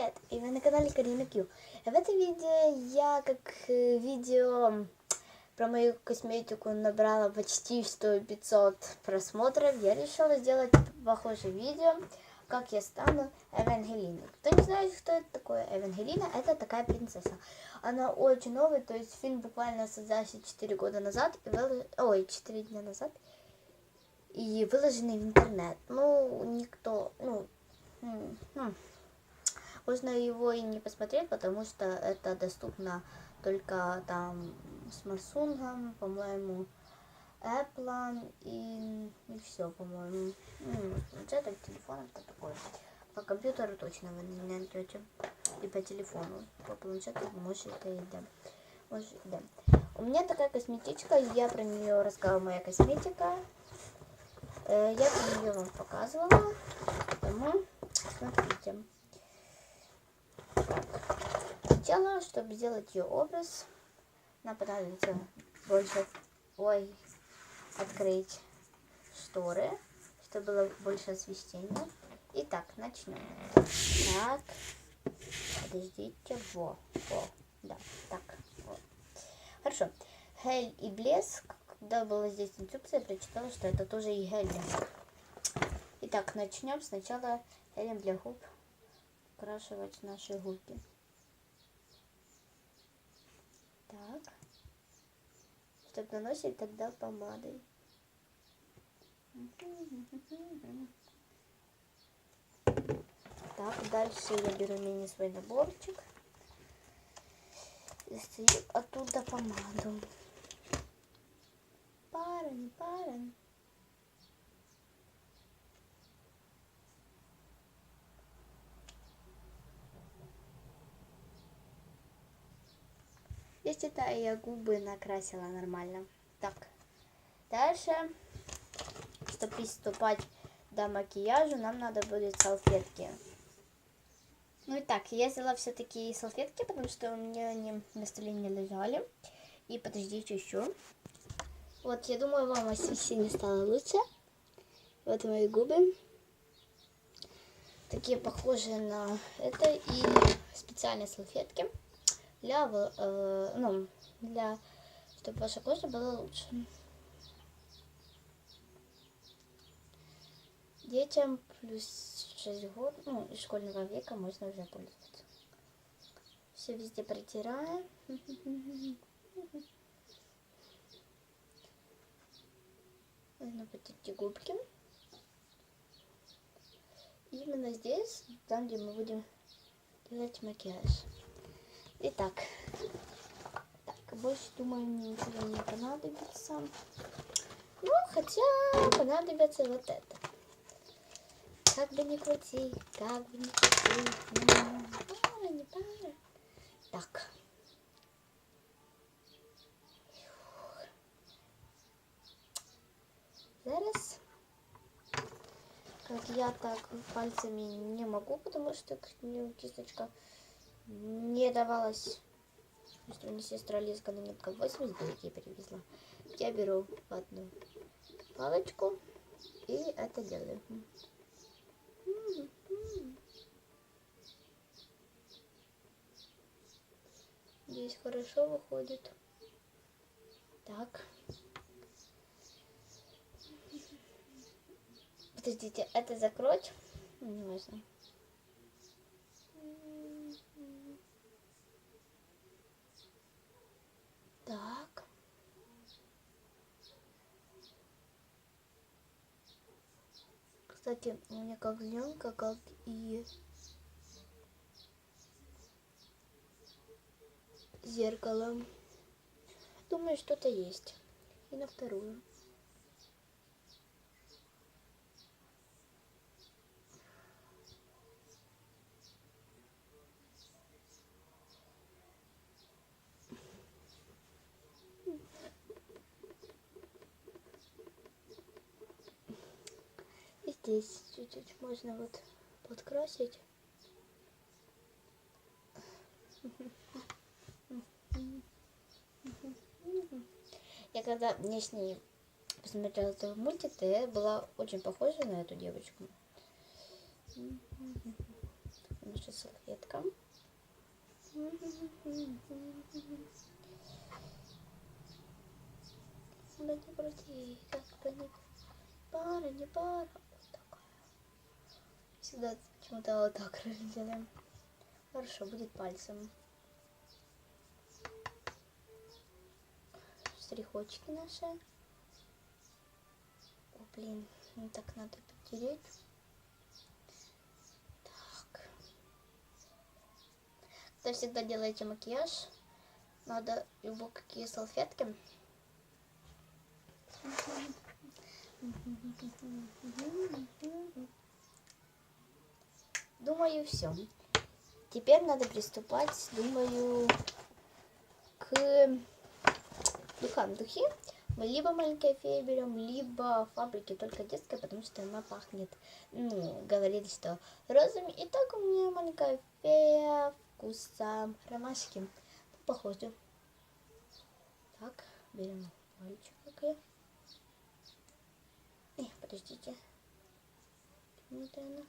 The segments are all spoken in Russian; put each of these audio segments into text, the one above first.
привет! И вы на канале Карина Кью. В этом видео я, как э, видео про мою косметику набрала почти 100-500 просмотров, я решила сделать похожее видео, как я стану Эвангелиной. Кто не знает, кто это такое Эвангелина, это такая принцесса. Она очень новая, то есть фильм буквально создался 4 года назад, и вылож... ой, 4 дня назад, и выложенный в интернет. Ну, никто, ну, ну можно его и не посмотреть, потому что это доступно только там с Samsung, по-моему, Apple и, и все, по-моему. Ну, планшетом, телефоном, это такое. По компьютеру точно вы не найдете. И по телефону. По планшету может и да. Может, да. У меня такая косметичка, я про нее рассказывала, моя косметика. Э, я про нее вам показывала. Поэтому смотрите. Сначала, чтобы сделать ее образ, нам понадобится больше, ой, открыть шторы, чтобы было больше освещения. Итак, начнем. Так, подождите, во, во, да, так, вот. Хорошо. Гель и блеск. Когда была здесь инструкция, я прочитала, что это тоже и гель Итак, начнем сначала гелем для губ окрашивать наши губки. Так. Чтобы наносить тогда помадой. Так, дальше я беру мини свой наборчик. Достаю оттуда помаду. Пара, не Я считаю, я губы накрасила нормально. Так, дальше, чтобы приступать до макияжа, нам надо будет салфетки. Ну и так, я взяла все-таки салфетки, потому что у меня они на столе не лежали. И подождите еще. Вот, я думаю, вам освещение стало лучше. Вот мои губы. Такие похожие на это. И специальные салфетки для, э, ну, для, чтобы ваша кожа была лучше. Детям плюс 6 год, ну, из школьного века можно уже пользоваться. Все везде протираем. Нужно потерти губки. Именно здесь, там, где мы будем делать макияж. Итак, так, больше, думаю, мне ничего не понадобится. Ну, хотя понадобится вот это. Как бы не крути, как бы не крути. Не пара, не пара. Так. Зараз. Как я так пальцами не могу, потому что кисточка не давалось. Что мне сестра Лизка на нитка 80 белки перевезла. Я беру одну палочку и это делаю. Здесь хорошо выходит. Так. Подождите, это закрыть? Не важно. Кстати, у меня как зеленка, как и зеркало. Думаю, что-то есть. И на вторую. Здесь чуть-чуть можно вот подкрасить. Я когда внешне посмотрела этот мультик, то я была очень похожа на эту девочку. наша салфетка. Да не крути, как бы не пара, не пара. Всегда почему-то вот так делаем. Хорошо, будет пальцем. Штрихочки наши. О, блин, ну так надо потереть. Так. Когда всегда делаете макияж, надо любые какие салфетки. Думаю, все. Теперь надо приступать, думаю, к духам. Духи мы либо маленькая фея берем, либо фабрики только детская, потому что она пахнет, ну, говорили, что розами. И так у меня маленькая фея вкусом ромашки. Похоже. Так, берем пальчик какой. Эх, подождите. Вот она.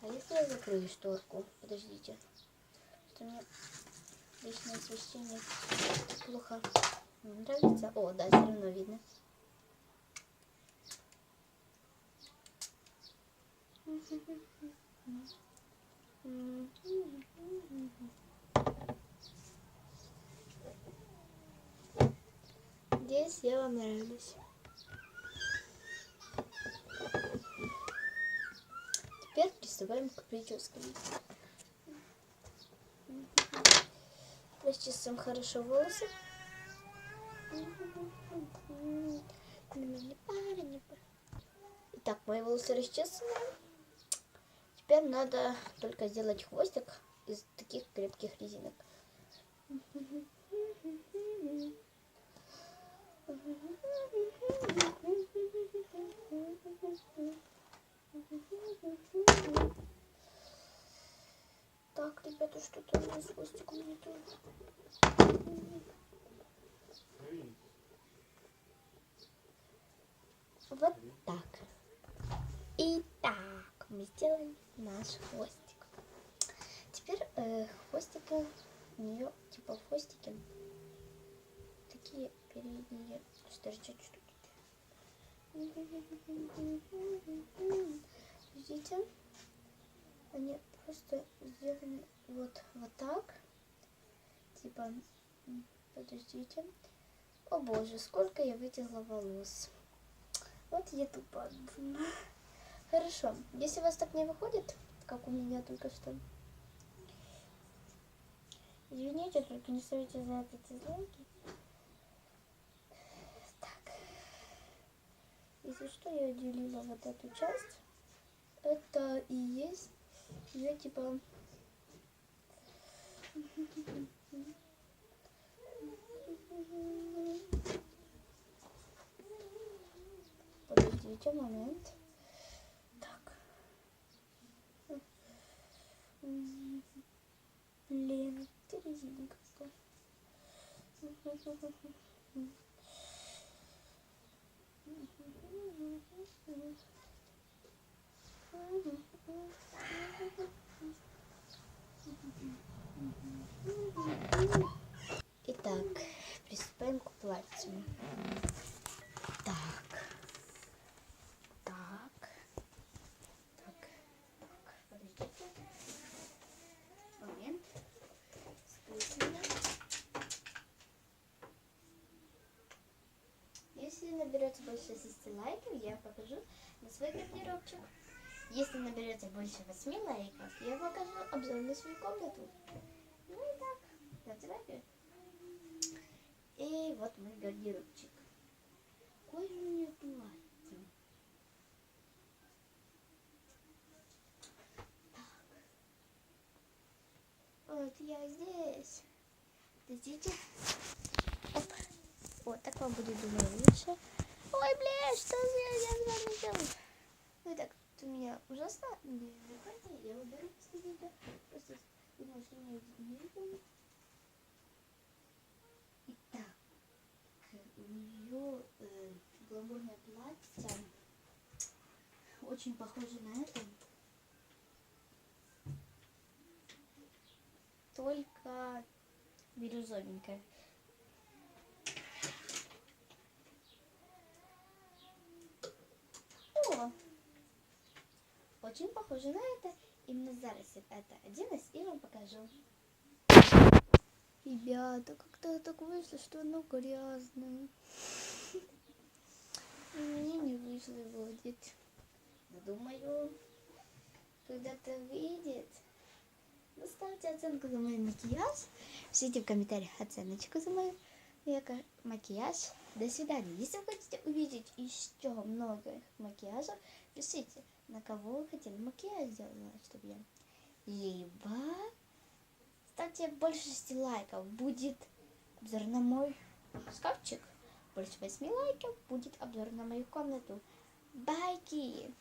А если я закрою шторку? Подождите. Что мне личное освещение плохо нравится. О, да, все равно видно. Здесь я вам нравлюсь. Теперь приступаем к прическе. Расчесываем хорошо волосы. Итак, мои волосы расчесаны. Теперь надо только сделать хвостик из таких крепких резинок. Так, ребята, что-то у меня с хвостиком не то. Вот так. Итак, мы сделали наш хвостик. Теперь э, хвостики у нее типа хвостики такие передние торчат штуки. Видите? Они просто сделаны вот, вот так. Типа, подождите. О боже, сколько я вытянула волос. Вот я тупо. Хорошо. Если у вас так не выходит, как у меня только что, извините, только не ставите за это дизлайки. Так. Если что, я отделила вот эту часть. Это и есть я типа Подождите момент. Так. Блин, ты резинка. Итак, приступаем к платью. Так. Так. Так. Так. Подождите. Момент. Спутано. Если наберется больше 6 лайков, я покажу на свой гардеробчик. Если наберется больше 8 лайков, я покажу обзор на свою комнату. Ну и так, ставьте И вот мой гардеробчик. Какой же у меня платье? Так. Вот я здесь. Подождите. Оп. Вот, так вам будет, думаю, лучше. Ой, блядь, что я, я с вами делаю? Ну так, у меня ужасно не выходит. Я уберу после видео. Просто думаю, что меня не видно. Итак, у нее э, гламурное платье. Очень похоже на это. Только бирюзовенькое. О! Очень похоже на это. Именно зараз я это оделась и вам покажу. Ребята, как-то так вышло, что оно грязное. Мне не вышло будет. Но думаю, когда-то выйдет. Ну, ставьте оценку за мой макияж. Пишите в комментариях оценочку за мой макияж. До свидания. Если вы хотите увидеть еще много макияжа, пишите, на кого вы хотели макияж сделать, чтобы я. Либо ставьте больше 6 лайков, будет обзор на мой шкафчик. Больше 8 лайков будет обзор на мою комнату. Байки!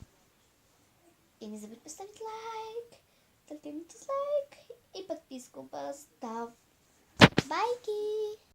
И не забудь поставить лайк, только не дизлайк и подписку поставь.